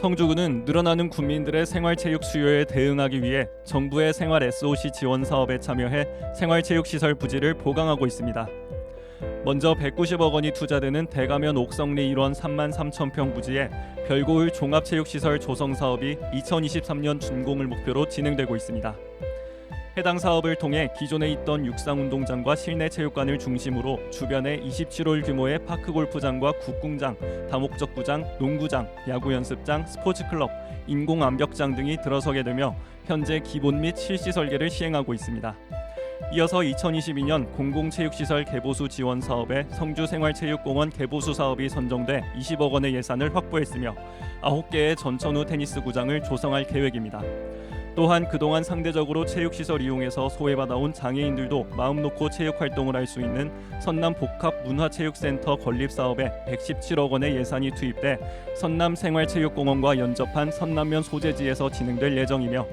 성주군은 늘어나는 국민들의 생활체육 수요에 대응하기 위해 정부의 생활 SOC 지원 사업에 참여해 생활체육 시설 부지를 보강하고 있습니다. 먼저 190억 원이 투자되는 대가면 옥성리 일원 3만 3천 평 부지에 별고을 종합체육시설 조성 사업이 2023년 준공을 목표로 진행되고 있습니다. 해당 사업을 통해 기존에 있던 육상운동장과 실내 체육관을 중심으로 주변에 27홀 규모의 파크 골프장과 국궁장, 다목적 구장, 농구장, 야구 연습장, 스포츠 클럽, 인공 암벽장 등이 들어서게 되며 현재 기본 및 실시 설계를 시행하고 있습니다. 이어서 2022년 공공체육시설 개보수 지원 사업에 성주생활체육공원 개보수 사업이 선정돼 20억 원의 예산을 확보했으며 9개의 전천후 테니스 구장을 조성할 계획입니다. 또한 그동안 상대적으로 체육시설 이용해서 소외받아온 장애인들도 마음 놓고 체육 활동을 할 수 있는 선남 복합 문화체육센터 건립 사업에 117억 원의 예산이 투입돼 선남 생활체육공원과 연접한 선남면 소재지에서 진행될 예정이며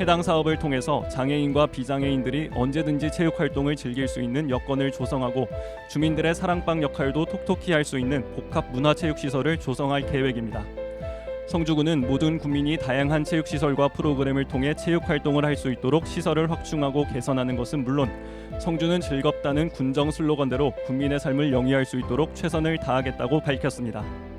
해당 사업을 통해서 장애인과 비장애인들이 언제든지 체육 활동을 즐길 수 있는 여건을 조성하고 주민들의 사랑방 역할도 톡톡히 할 수 있는 복합 문화체육 시설을 조성할 계획입니다. 성주군은 모든 국민이 다양한 체육 시설과 프로그램을 통해 체육 활동을 할 수 있도록 시설을 확충하고 개선하는 것은 물론 성주는 즐겁다는 군정 슬로건대로 국민의 삶을 영위할 수 있도록 최선을 다하겠다고 밝혔습니다.